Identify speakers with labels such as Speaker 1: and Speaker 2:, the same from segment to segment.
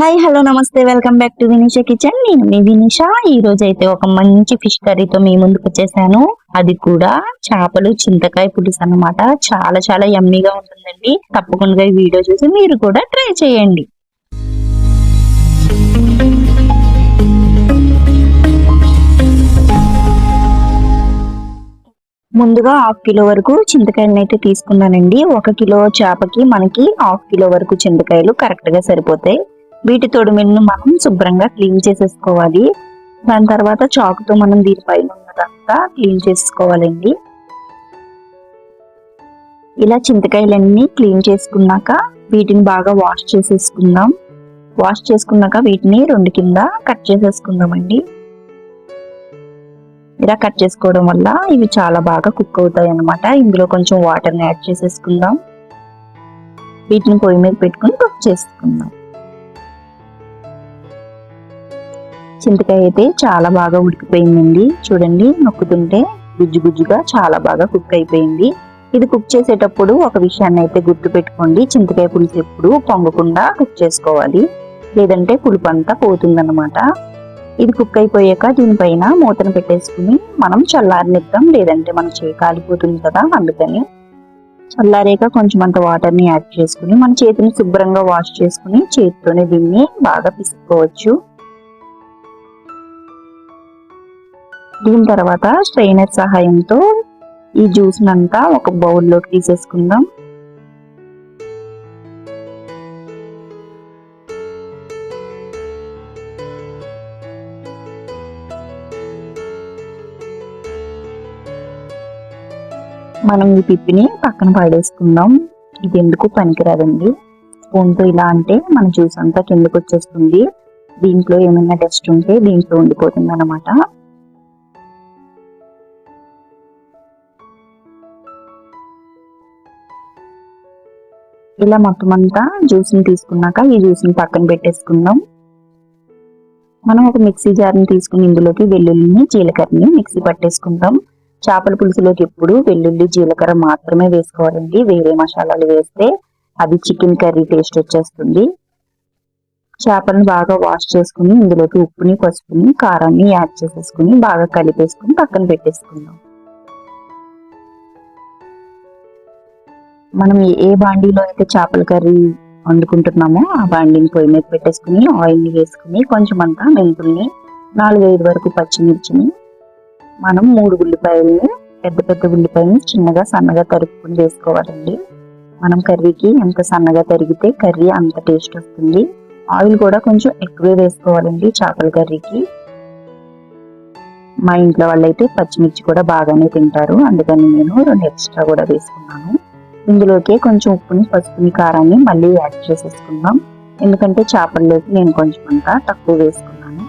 Speaker 1: Hi hello నమస్తే welcome back to Vinisha kitchen. నేను మీ వినిష. ఈ రోజు అయితే ఒక మంచి ఫిష్ కర్రీతో మీ ముందుకు వచ్చేసాను. అది కూడా చేపలు చింతకాయ పులుసు అనమాట చాలా చాలా యమ్మీగా ఉంటుందండి. తప్పకుండా ఈ వీడియో చూసి మీరు కూడా ట్రై చేయండి. ముందుగా హాఫ్ కిలో వరకు చింతకాయలను అయితే తీసుకున్నానండి. ఒక కిలో చేపకి మనకి హాఫ్ కిలో వరకు చింతకాయలు కరెక్ట్గా సరిపోతాయి. వీటి తొడిమిలను మనం శుభ్రంగా క్లీన్ చేసేసుకోవాలి. దాని తర్వాత చాకుతో మనం దీనిపైన ఉన్నదంతా క్లీన్ చేసుకోవాలండి. ఇలా చింతకాయలన్నీ క్లీన్ చేసుకున్నాక వీటిని బాగా వాష్ చేసేసుకుందాం. వాష్ చేసుకున్నాక వీటిని రెండు కింద కట్ చేసేసుకుందామండి. ఇలా కట్ చేసుకోవడం వల్ల ఇవి చాలా బాగా కుక్ అవుతాయి అన్నమాట ఇందులో కొంచెం వాటర్ని యాడ్ చేసేసుకుందాం. వీటిని పొయ్యి మీద పెట్టుకుని కుక్ చేసుకుందాం. చింతకాయ అయితే చాలా బాగా ఉడికిపోయిందండి. చూడండి నొక్కుతుంటే గుజ్జు గుజ్జుగా చాలా బాగా కుక్ అయిపోయింది. ఇది కుక్ చేసేటప్పుడు ఒక విషయాన్ని అయితే గుర్తు పెట్టుకోండి చింతకాయ పులుసు ఎప్పుడు పొంగకుండా కుక్ చేసుకోవాలి. లేదంటే పులుపు అంతా పోతుందన్నమాట. ఇది కుక్ అయిపోయాక దీనిపైన మూతను పెట్టేసుకుని మనం చల్లారనిద్దాం. లేదంటే మన చేయి కాలిపోతుంది కదా అందుకని. చల్లారాక కొంచెం అంత వాటర్ని యాడ్ చేసుకుని మన చేతిని శుభ్రంగా వాష్ చేసుకుని చేతితోనే దీన్ని బాగా పిసుకోవచ్చు దీని తర్వాత స్ట్రైనర్ సహాయంతో ఈ జ్యూస్ అంతా ఒక బౌల్లోకి తీసేసుకుందాం. మనం ఈ పిప్పిని పక్కన పడేసుకుందాం. ఇది ఎందుకు పనికిరాదండి? స్పూన్తో ఇలా అంటే మన జ్యూస్ అంతా కిందకు వచ్చేస్తుంది దీంట్లో ఏమైనా డస్ట్ ఉంటే దీంట్లో ఉండిపోతుంది అనమాట ఇలా మొత్తం అంతా జ్యూస్ని తీసుకున్నాక ఈ జ్యూస్ని పక్కన పెట్టేసుకుందాం. మనం ఒక మిక్సీ జార్ని తీసుకుని ఇందులోకి వెల్లుల్లిని జీలకర్రని మిక్సీ పట్టేసుకుందాం. చేపల పులుసులోకి ఎప్పుడు వెల్లుల్లి జీలకర్ర మాత్రమే వేసుకోవాలండి. వేరే మసాలాలు వేస్తే అది చికెన్ కర్రీ టేస్ట్ వచ్చేస్తుంది. చేపలను బాగా వాష్ చేసుకుని ఇందులోకి ఉప్పుని పసుపుని కారాన్ని యాడ్ చేసేసుకుని బాగా కలిపేసుకుని పక్కన పెట్టేసుకుందాం. మనం ఏ- బాండీలో అయితే చేపల కర్రీ వండుకుంటున్నామో ఆ బాండీని పొయ్యి మీద పెట్టేసుకుని ఆయిల్ని వేసుకుని కొంచెం అంతా మెంతుల్ని నాలుగైదు వరకు పచ్చిమిర్చిని మనం మూడు ఉల్లిపాయలని పెద్ద పెద్ద ఉల్లిపాయని చిన్నగా సన్నగా తరుపుకుని వేసుకోవాలండి. మనం కర్రీకి ఎంత సన్నగా తరిగితే కర్రీ అంత టేస్ట్ వస్తుంది. ఆయిల్ కూడా కొంచెం ఎక్కువే వేసుకోవాలండి చేపల కర్రీకి. మా ఇంట్లో వాళ్ళైతే పచ్చిమిర్చి కూడా బాగానే తింటారు. అందుకని నేను రెండు ఎక్స్ట్రా కూడా వేసుకున్నాను. ఇందులోకి కొంచెం ఉప్పుని పసుపుని కారాన్ని మళ్ళీ యాడ్ చేసేసుకుందాం. ఎందుకంటే చేపల్లోకి నేను కొంచెం అంతా తక్కువ వేసుకున్నాను.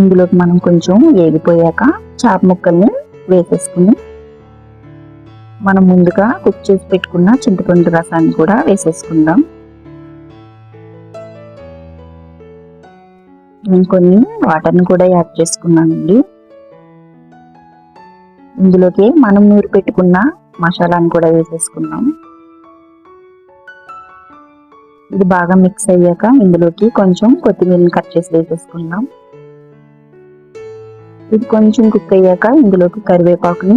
Speaker 1: ఇందులోకి మనం కొంచెం ఏగిపోయాక చేప ముక్కల్ని వేసేసుకుని మనం ముందుగా కుక్ చేసి పెట్టుకున్న చింతపండు రసాన్ని కూడా వేసేసుకుందాం. నేను కొన్ని వాటర్ని కూడా యాడ్ చేసుకున్నానండి. ఇందులోకి మనం నూరు పెట్టుకున్న మసాలాను కూడా వేసేసుకున్నాం ఇది బాగా మిక్స్ అయ్యాక ఇందులోకి కొంచెం కొత్తిమీరని కట్ చేసి వేసేసుకుందాం. ఇది కొంచెం కుక్ అయ్యాక ఇందులోకి కరివేపాకుని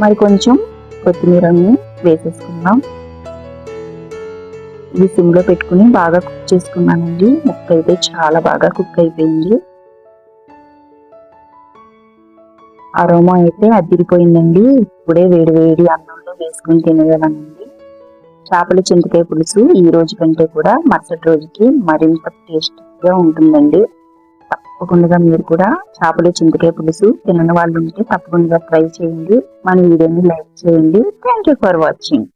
Speaker 1: మరి కొంచెం కొత్తిమీరని వేసేసుకుందాం. ఇది సిమ్లో పెట్టుకుని బాగా కుక్ చేసుకున్నానండి. ముక్క అయితే చాలా బాగా కుక్ అయిపోయింది. అరోమా అయితే అదిరిపోయిందండి. ఇప్పుడే వేడి వేడి అన్నంలో వేసుకుని తినగలనండి చేపల చింతకాయ పులుసు ఈ రోజు కంటే కూడా మరుసటి రోజుకి మరింత టేస్టీగా ఉంటుందండి. తప్పకుండా మీరు కూడా చేపల చింతకాయ పులుసు తినని వాళ్ళు ఉంటే తప్పకుండా ట్రై చేయండి. మన వీడియోని లైక్ చేయండి. Thank you for watching.